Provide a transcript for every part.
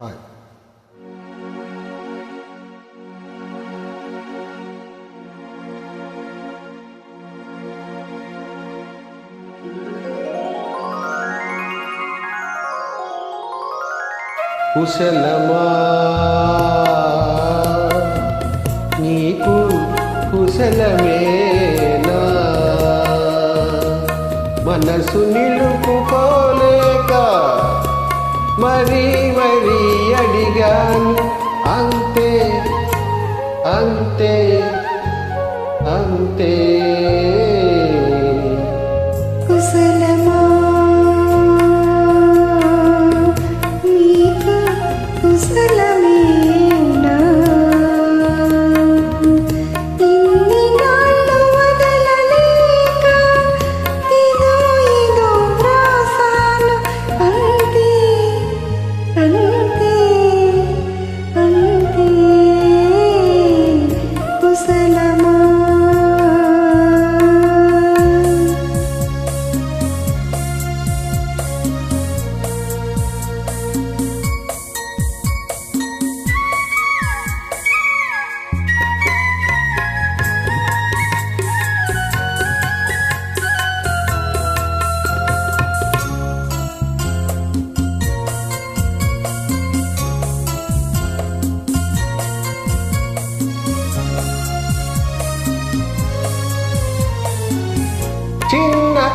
Hi కుశలమా నీకు కుశలమేనా మనసు నిలుపుకో మరీ మరీ అడిగాను. అంతే అంతే అంతే.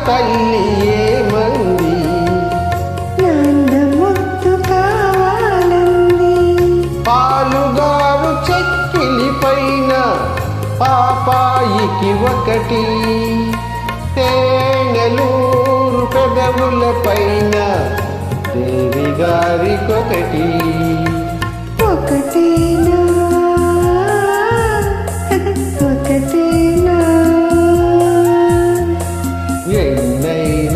తల్లి ఏమంది ముద్దు కావాలంది పాలుగారు చెక్కిలి పైన పాపాయికి ఒకటి. తేనెలూరు పెదవుల పైన దేవి గారికొకటి. made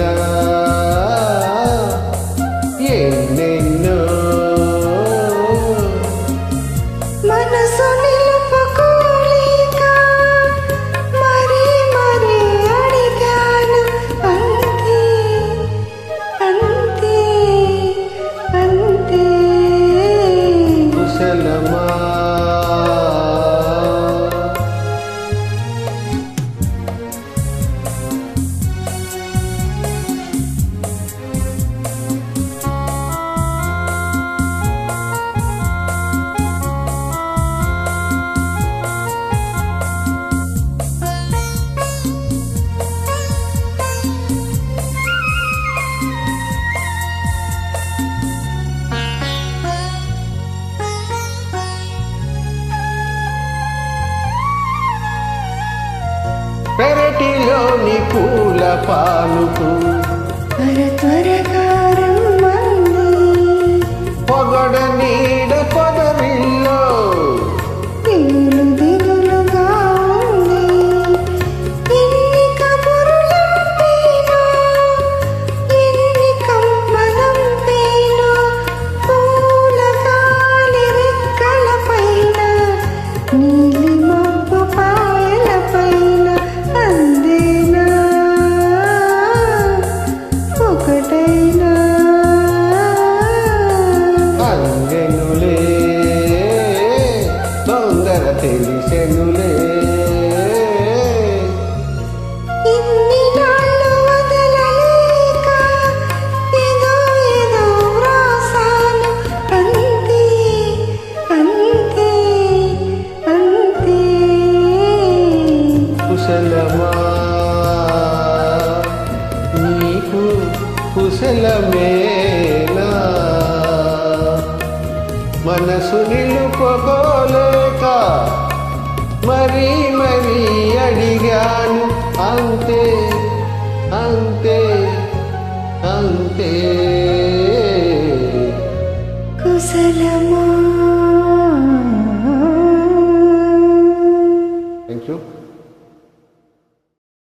పూల పాలుకు అంతే కుశలమా? నీకు కుశలమేనా మనసు నిలుపగో మరీ మరీ అడిగాను అంతే అంతే అంతే. కుశలం